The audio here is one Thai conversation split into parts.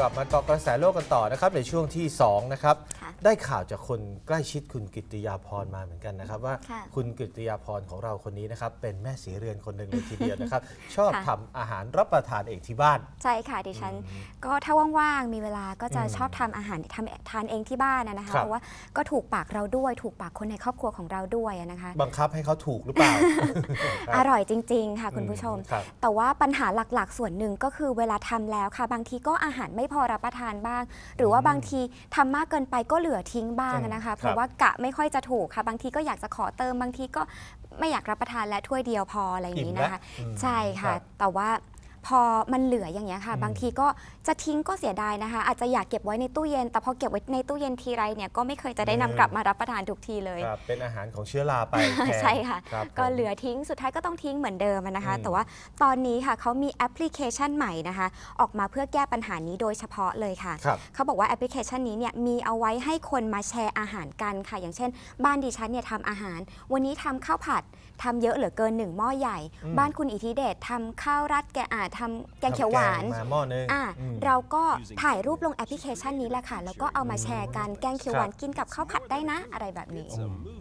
กลับมาเกาะกระแสโลกกันต่อนะครับในช่วงที่2นะครับค่ะได้ข่าวจากคนใกล้ชิดคุณกิตติยาพรมาเหมือนกันนะครับว่าค่ะคุณกิตติยาพรของเราคนนี้นะครับเป็นแม่สีเรือนคนหนึ่งเลยทีเดียวนะครับชอบค่ะทำอาหารรับประทานเองที่บ้าน ใช่ค่ะดิฉัน ก็ถ้าว่างๆมีเวลาก็จะอืมชอบทำอาหารทำทานเองที่บ้านนะนะคะครับเพราะว่าก็ถูกปากเราด้วยถูกปากคนในครอบครัวของเราด้วยอะนะคะบังคับให้เขาถูกหรือเปล่าครับอร่อยจริง ๆ ค่ะคุณผู้ชมครับแต่ว่าปัญหาหลักๆ ส่วนหนึ่งก็คือเวลาทำแล้วค่ะ บางทีก็อาหารไม่พอรับประทานบ้าง หรือว่าบางทีทำมากเกินไปก็เหลือทิ้งบ้างอะนะคะอืมเพราะว่ากะไม่ค่อยจะถูกค่ะ บางทีก็อยากจะขอเติมบางทีก็ไม่อยากรับประทานและถ้วยเดียวพออะไรอย่างนี้นะคะอิ่มแล้วอืมใช่ค่ะครับแต่ว่า พอมันเหลืออย่างเงี้ยค่ะอืมบางทีก็จะทิ้งก็เสียดายนะคะ อาจจะอยากเก็บไว้ในตู้เย็น แต่พอเก็บไว้ในตู้เย็นทีไรเนี่ยก็ไม่เคยจะได้นำกลับมารับประทานทุกทีเลย ครับเป็นอาหารของเชื้อราไปแทนใช่ค่ะ รับก็ผม เหลือทิ้งสุดท้ายก็ต้องทิ้งเหมือนเดิมอะนะคะ อืม แต่ว่าตอนนี้ค่ะเขามีแอปพลิเคชันใหม่นะคะ ออกมาเพื่อแก้ปัญหานี้โดยเฉพาะเลยค่ะ ครับ เขาบอกว่าแอปพลิเคชันนี้เนี่ยมีเอาไว้ให้คนมาแชร์อาหารกันค่ะ อย่างเช่น บ้านดิฉันเนี่ยทำอาหาร วันนี้ทำข้าวผัดทำเยอะเหลือเกินหนึ่งหม้อใหญ่ อืม บ้านคุณอิทธิเดชทำข้าวราดแกงอ่าทำแกงเขียวหวานทำแกงมาหม้อนึงอะอืม เราก็ถ่ายรูปลงแอปพลิเคชันนี้แหละค่ะ แล้วก็เอามาแชร์กันแกงเขียวหวานกินกับข้าวผัดได้นะ อะไรแบบนี้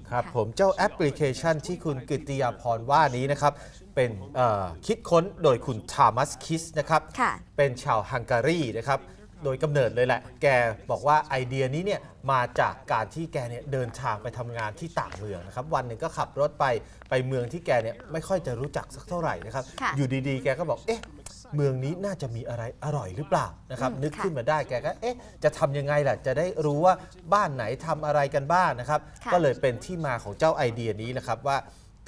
ครับค่ะผมเจ้าแอปพลิเคชันที่คุณกิตติยาพรว่านี้นะครับ เป็นเอ่อคิดค้นโดยคุณทามัสคิสนะครับ ค่ะ เป็นชาวฮังการีนะครับ โดยกำเนิดเลยแหละ แกบอกว่าไอเดียนี้เนี่ยมาจากการที่แกเนี่ยเดินทางไปทำงานที่ต่างเมืองนะครับ วันหนึ่งก็ขับรถไปไปเมืองที่แกเนี่ยไม่ค่อยจะรู้จักสักเท่าไหร่นะครับค่ะอยู่ดีๆ แกก็บอกเอ๊ะเมืองนี้น่าจะมีอะไรอร่อยหรือเปล่านะครับอืมนึกค่ะขึ้นมาได้แกก็เอ๊ะจะทำยังไงล่ะจะได้รู้ว่าบ้านไหนทำอะไรกันบ้างนะครับค่ะก็เลยเป็นที่มาของเจ้าไอเดียนี้นะครับว่า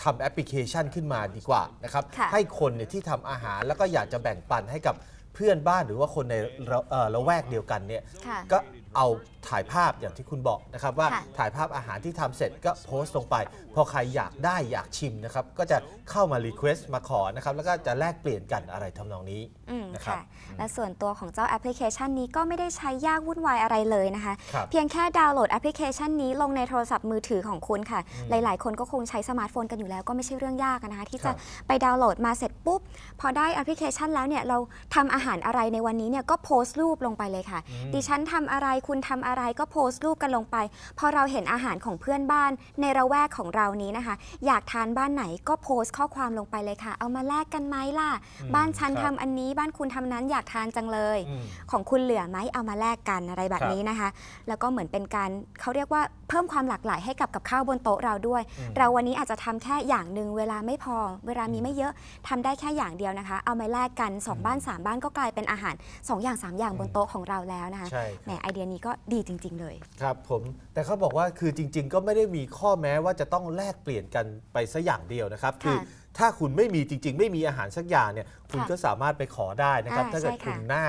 ทำแอปพลิเคชันขึ้นมาดีกว่านะครับค่ะให้คนเนี่ยที่ทำอาหารแล้วก็อยากจะแบ่งปันให้กับ เพื่อนบ้านหรือว่าคนในระเอ่อละแวกเดียวกันเนี่ยค่ะ ก็ เอาถ่ายภาพอย่างที่คุณบอกนะครับว่าค่ะถ่ายภาพอาหารที่ทำเสร็จก็โพสต์ลงไป พอใครอยากได้อยากชิมนะครับก็จะเข้ามารีเควสต์มาขอนะครับแล้วก็จะแลกเปลี่ยนกันอะไรทำนองนี้ อืมนะครับค่ะ และส่วนตัวของเจ้าแอปพลิเคชันนี้ก็ไม่ได้ใช้ยากวุ่นวายอะไรเลยนะคะ ครับ เพียงแค่ดาวน์โหลดแอปพลิเคชันนี้ลงในโทรศัพท์มือถือของคุณค่ะ อืมหลาย ๆ คนก็คงใช้สมาร์ทโฟนกันอยู่แล้วก็ไม่ใช่เรื่องยากนะคะ ที่ครัจะบ ไปดาวน์โหลดมาเสร็จปุ๊บ พอได้แอปพลิเคชันแล้วเนี่ยเราทำอาหารอะไรในวันนี้เนี่ยก็โพสต์รูปลงไปเลยค่ะ อืม ดิฉันทำอะไรคุณทำอะไรก็โพสต์รูปกันลงไป พอเราเห็นอาหารของเพื่อนบ้านในระแวกของเรานี้นะคะ อยากทานบ้านไหนก็โพสต์ข้อความลงไปเลยค่ะ เอามาแลกกันไหมล่ะอืมบ้านฉันครัทำบอันนี้บ้านคุณทำนั้นอยากทานจังเลยอืมของคุณเหลือไหมเอามาแลกกันอะไรแบบครับนี้นะคะ แล้วก็เหมือนเป็นการเขาเรียกว่าเพิ่มความหลากหลายให้กับกับข้าวบนโต๊ะเราด้วยอืมเราวันนี้อาจจะทำแค่อย่างหนึ่งเวลาไม่พอ เวลามีไม่เยอะทำได้แค่อย่างเดียวนะคะ เอามาแลกกันสองบ้านสามบ้านก็กลายเป็นอาหารสองอย่างสามอย่างบนโต๊ะของเราแล้วนะคะใช่แหมไอเดียนี้ก็ดีจริง ๆ เลย ครับผมแต่เขาบอกว่าคือจริง ๆ ก็ไม่ได้มีข้อแม้ว่าจะต้องแลกเปลี่ยนกันไปซะอย่างเดียวนะครับค่ะคือถ้าคุณไม่มีจริง ๆ ไม่มีอาหารสักอย่างเนี่ยคุณค่ะก็สามารถไปขอได้นะครับ อ่าถ้าเกิดใช่คุค่ะณหน้า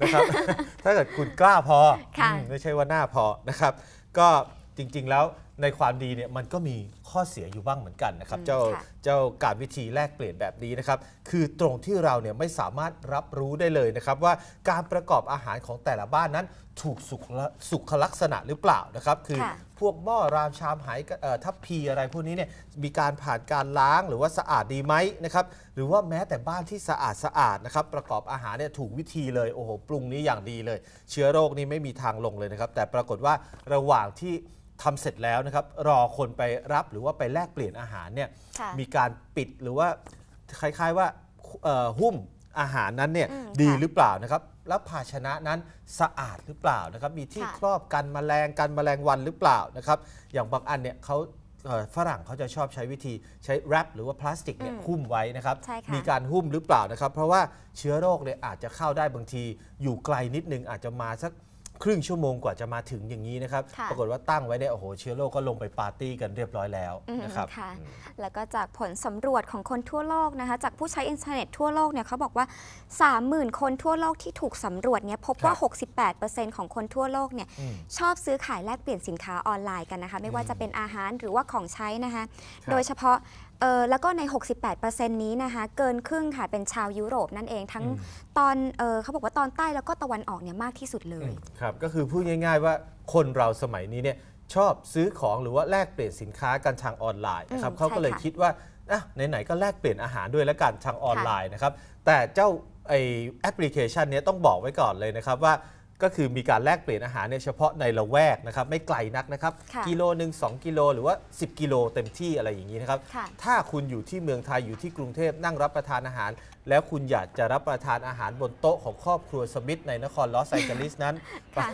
นะครับ ถ้าเกิดคุณกล้าพอค่ะ อืมไม่ใช่ว่าหน้าพอนะครับ ก็จริง ๆ แล้ว ในความดีเนี่ยมันก็มีข้อเสียอยู่บ้างเหมือนกันนะครับอืมเจ้าค่ะเจ้าการวิธีแลกเปลี่ยนแบบนี้นะครับ คือตรงที่เราเนี่ยไม่สามารถรับรู้ได้เลยนะครับ ว่าการประกอบอาหารของแต่ละบ้านนั้นถูกสุขละสุขลักษณะหรือเปล่านะครับ คือค่ะพวกหม้อรามชามไหเอ่อทัพพีอะไรพวกนี้เนี่ยมีการผ่านการล้างหรือว่าสะอาดดีไหมนะครับหรือว่าแม้แต่บ้านที่สะอาดสะอาดนะครับประกอบอาหารเนี่ยถูกวิธีเลยโอ้โหปรุงนี้อย่างดีเลย เชื้อโรคนี่ไม่มีทางลงเลยนะครับ แต่ปรากฏว่าระหว่างที่ ทำเสร็จแล้วนะครับ รอคนไปรับหรือว่าไปแลกเปลี่ยนอาหารเนี่ยค่ะมีการปิดหรือว่าคล้ายๆว่าเอ่อหุ้มอาหารนั้นเนี่ยอืมดีค่ะหรือเปล่านะครับ แล้วภาชนะนั้นสะอาดหรือเปล่านะครับ มีที่ค่ะ ครอบกันแมลงกันแมลงวันหรือเปล่านะครับ อย่างบางอันเนี่ยเขาเอ่อฝรั่งเขาจะชอบใช้วิธีใช้แรปหรือว่าพลาสติกเนี่ยอืมหุ้มไว้นะครับ ใช่ค่ะ มีการหุ้มหรือเปล่านะครับ เพราะว่าเชื้อโรคเนี่ยอาจจะเข้าได้บางทีอยู่ไกลนิดนึงอาจจะมาสัก ครึ่งชั่วโมงกว่าจะมาถึงอย่างนี้นะครับ ค่ะ ปรากฏว่าตั้งไว้เนี่ยโอ้โหเชื้อโรคก็ลงไปปาร์ตี้กันเรียบร้อยแล้วอืมนะครับ ค่ะแล้วก็จากผลสำรวจของคนทั่วโลกนะคะจากผู้ใช้อินเทอร์เน็ตทั่วโลกเนี่ยเขาบอกว่า 30,000 คนทั่วโลกที่ถูกสำรวจเนี่ยพบว่า68%ของคนทั่วโลกเนี่ยอืม ชอบซื้อขายแลกเปลี่ยนสินค้าออนไลน์กันนะคะ ไม่ว่าจะเป็นอาหารหรือว่าของใช้นะคะ ครับ โดยเฉพาะเออแล้วก็ใน 68%นี้นะคะ เกินครึ่งค่ะเป็นชาวยุโรปนั่นเองทั้งอืม ตอนเออเขาบอกว่าตอนใต้แล้วก็ตะวันออกเนี่ยมากที่สุดเลย ครับก็คือพูดง่าย ๆ ว่าคนเราสมัยนี้เนี่ยชอบซื้อของหรือว่าแลกเปลี่ยนสินค้ากันทางออนไลน์นะครับอืมเขาก็เลยใช่ค่ะคิดว่าอะไหนๆก็แลกเปลี่ยนอาหารด้วยแล้วกันทางออนไลน์นะครับแต่เจ้าไอแอปพลิเคชันเนี้ยต้องบอกไว้ก่อนเลยนะครับว่า ก็คือมีการแลกเปลี่ยนอาหารเนี่ยเฉพาะในละแวกนะครับไม่ไกลนักนะครับค่ะกิโลหนึ่ง2กิโลหรือว่า 10 กิโลเต็มที่อะไรอย่างนี้นะครับ ค่ะ ถ้าคุณอยู่ที่เมืองไทยอยู่ที่กรุงเทพนั่งรับประทานอาหาร แล้วคุณอยากจะรับประทานอาหารบนโต๊ะของครอบครัวสมิธในนครลอสแองเจลิสนั้น ค่ะ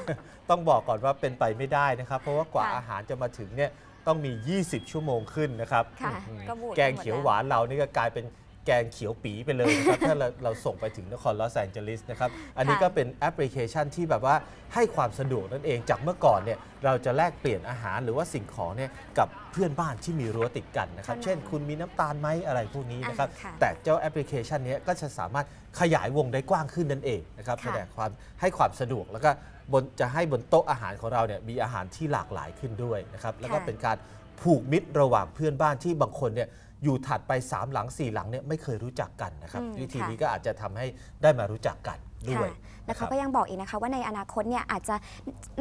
ต้องบอกก่อนว่าเป็นไปไม่ได้นะครับ เพราะว่ากว่าค่ะ อาหารจะมาถึงเนี่ยต้องมี 20 ชั่วโมงขึ้นนะครับค่ะอืมก็บูดแกงไปหมดเขียวแล้วหวานเรานี่ก็กลายเป็น แกงเขียวปีไปเลยนะครับ ถ้าเราเราส่งไปถึงนครลอสแองเจลิสนะครับ อันนี้ค่ะก็เป็นแอปพลิเคชันที่แบบว่าให้ความสะดวกนั่นเองจากเมื่อก่อนเนี่ยเราจะแลกเปลี่ยนอาหารหรือว่าสิ่งของเนี่ยกับเพื่อนบ้านที่มีรั้วติดกันนะครับเท่านั้นเช่น คุณมีน้ำตาลไหมอะไรพวกนี้นะครับ อ่าค่ะแต่เจ้าแอปพลิเคชันเนี้ยก็จะสามารถขยายวงได้กว้างขึ้นนั่นเองนะครับค่ะ แสดงความให้ความสะดวกแล้วก็บนจะให้บนโต๊ะอาหารของเราเนี่ยมีอาหารที่หลากหลายขึ้นด้วยนะครับ แล้วก็ค่ะเป็นการผูกมิตรระหว่างเพื่อนบ้านที่บางคนเนี่ย อยู่ถัดไป 3 หลัง 4 หลังเนี่ยไม่เคยรู้จักกันนะครับ อืมวิธีค่ะนี้ก็อาจจะทำให้ได้มารู้จักกันด้วย ค่ะ แล้วนะคเขารับก็ยังบอกอีกนะคะ ว่าในอนาคตเนี่ยอาจจะ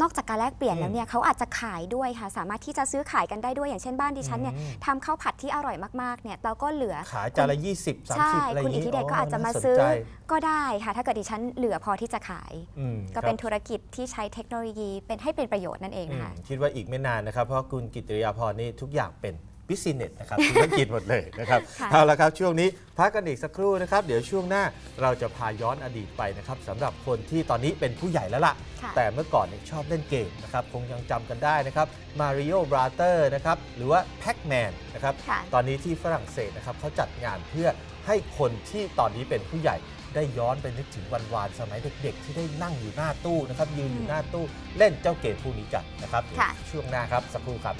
นอกจากการแลกเปลี่ยนอืมแล้วเนี่ยเขาอาจจะขายด้วยค่ะ สามารถที่จะซื้อขายกันได้ด้วยอย่างเช่นบ้านดิฉันเนี่ยอืม ทำข้าวผัดที่อร่อยมากๆเนี่ยเราก็เหลือ ขายจานละ 20 ใช่ 30 อะไรอคุณย่างอิทนี้ธิเดชก็อาจจะมาน่สนซื้อใจก็ได้ค่ะ ถ้าเกิดดิฉันเหลือพอที่จะขายอืมก็ครับเป็นธุรกิจที่ใช้เทคโนโลยีเป็นให้เป็นประโยชน์นั่นเองอืมนะคะ คิดว่าอีกไม่นานนะครับ เพราะคุณกิตติยาพรนี่ทุกอย่างเป็น บิสเนสนะครับธุรกิจหมดเลยนะครับค่ะเอาละครับช่วงนี้พักกันอีกสักครู่นะครับ เดี๋ยวช่วงหน้าเราจะพาย้อนอดีตไปนะครับสำหรับคนที่ตอนนี้เป็นผู้ใหญ่แล้วล่ะค่ะแต่เมื่อก่อนเนี่ยชอบเล่นเกมนะครับคงยังจำกันได้นะครับ Mario b r a t h e r นะครับหรือว่า Pac-Man นะครับค่ะตอนนี้ที่ฝรั่งเศสนะครับเขาจัดงานเพื่อให้คนที่ตอนนี้เป็นผู้ใหญ่ได้ย้อนไปนึกถึงวันวานๆสมัยเด็ก ๆ ที่ได้นั่งอยู่หน้าตู้นะครับยืนอยู่หน้าตู้เล่นเจ้าเกมพวกนี้กันนะครับค่ะช่วงหน้าครับสักครู่ครับ